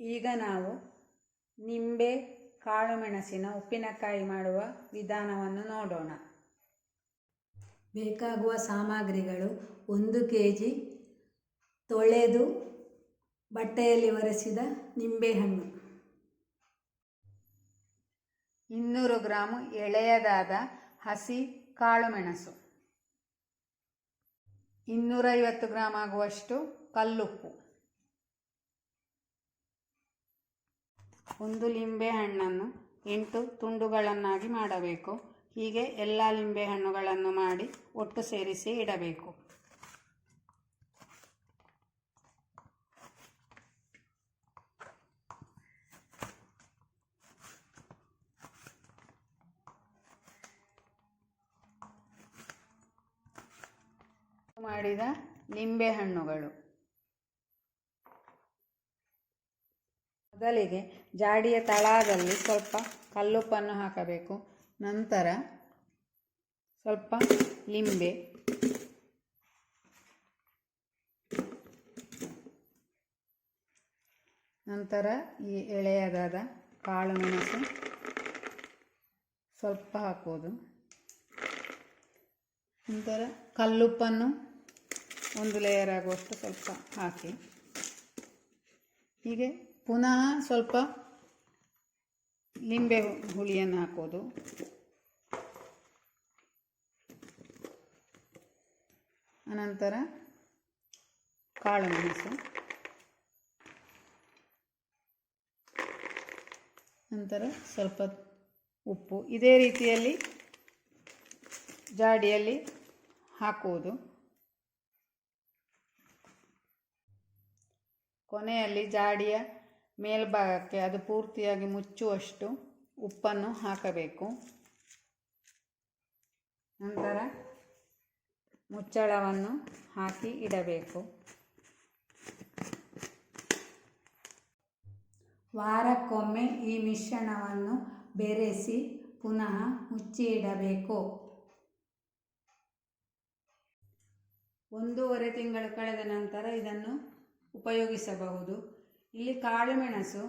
ಈಗ ನಾವು ನಿಂಬೆ, ಕಾಳುಮೆಣಸಿನ ಉಪ್ಪಿನಕಾಯಿ ಮಾಡುವ ವಿಧಾನವನ್ನು ನೋಡೋಣ. ಬೇಕಾಗುವ ಸಾಮಗ್ರಿಗಳು ಒಂದು ಕೆ ಜಿ ತೊಳೆದು ಬಟ್ಟೆಯಲ್ಲಿ ಒರೆಸಿದ ನಿಂಬೆಹಣ್ಣು. ಇನ್ನೂರು ಗ್ರಾಂ ಎಳೆಯದಾದ ಹಸಿ ಕಾಳುಮೆಣಸು. ಇನ್ನೂರೈವತ್ತು ಗ್ರಾಮ್ ಆಗುವಷ್ಟು ಕಲ್ಲುಪ್ಪು. ಒಂದು ಲಿಂಬೆ ಹಣ್ಣನ್ನು ಎಂಟು ತುಂಡುಗಳನ್ನಾಗಿ ಮಾಡಬೇಕು. ಹೀಗೆ ಎಲ್ಲ ಲಿಂಬೆ ಹಣ್ಣುಗಳನ್ನು ಮಾಡಿ ಒಟ್ಟು ಸೇರಿಸಿ ಇಡಬೇಕು. ಮಾಡಿದ ಲಿಂಬೆ ಹಣ್ಣುಗಳು. ಮೊದಲಿಗೆ ಜಾಡಿಯ ತಳದಲ್ಲಿ ಸ್ವಲ್ಪ ಕಲ್ಲುಪ್ಪನ್ನು ಹಾಕಬೇಕು. ನಂತರ ಸ್ವಲ್ಪ ಲಿಂಬೆ. ನಂತರ ಈ ಎಳೆಯದಾದ ಕಾಳು ಮೆಣಸು ಸ್ವಲ್ಪ ಹಾಕೋದು. ನಂತರ ಕಲ್ಲುಪ್ಪನ್ನು ಒಂದು ಲೇಯರ್ ಆಗುವಷ್ಟು ಸ್ವಲ್ಪ ಹಾಕಿ. ಹೀಗೆ ಪುನಃ ಸ್ವಲ್ಪ ನಿಂಬೆ ಹುಳಿಯನ್ನು ಹಾಕೋದು. ಅನಂತರ ಕಾಳು ಮೆಣಸು ನಂತರ ಸ್ವಲ್ಪ ಉಪ್ಪು. ಇದೇ ರೀತಿಯಲ್ಲಿ ಜಾಡಿಯಲ್ಲಿ ಹಾಕುವುದು. ಕೊನೆಯಲ್ಲಿ ಜಾಡಿಯ ಮೇಲ್ಭಾಗಕ್ಕೆ ಅದು ಪೂರ್ತಿಯಾಗಿ ಮುಚ್ಚುವಷ್ಟು ಉಪ್ಪನ್ನು ಹಾಕಬೇಕು. ನಂತರ ಮುಚ್ಚಳವನ್ನು ಹಾಕಿ ಇಡಬೇಕು. ವಾರಕ್ಕೊಮ್ಮೆ ಈ ಮಿಶ್ರಣವನ್ನು ಬೆರೆಸಿ ಪುನಃ ಮುಚ್ಚಿ ಇಡಬೇಕು. ಒಂದೂವರೆ ತಿಂಗಳು ಕಳೆದ ನಂತರ ಇದನ್ನು ಉಪಯೋಗಿಸಬಹುದು. ಇಲ್ಲಿ ಕಾಳುಮೆಣಸು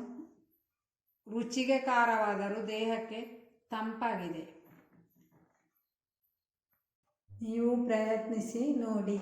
ರುಚಿಗೆ ಖಾರವಾದರೂ ದೇಹಕ್ಕೆ ತಂಪಾಗಿದೆ. ನೀವು ಪ್ರಯತ್ನಿಸಿ ನೋಡಿ.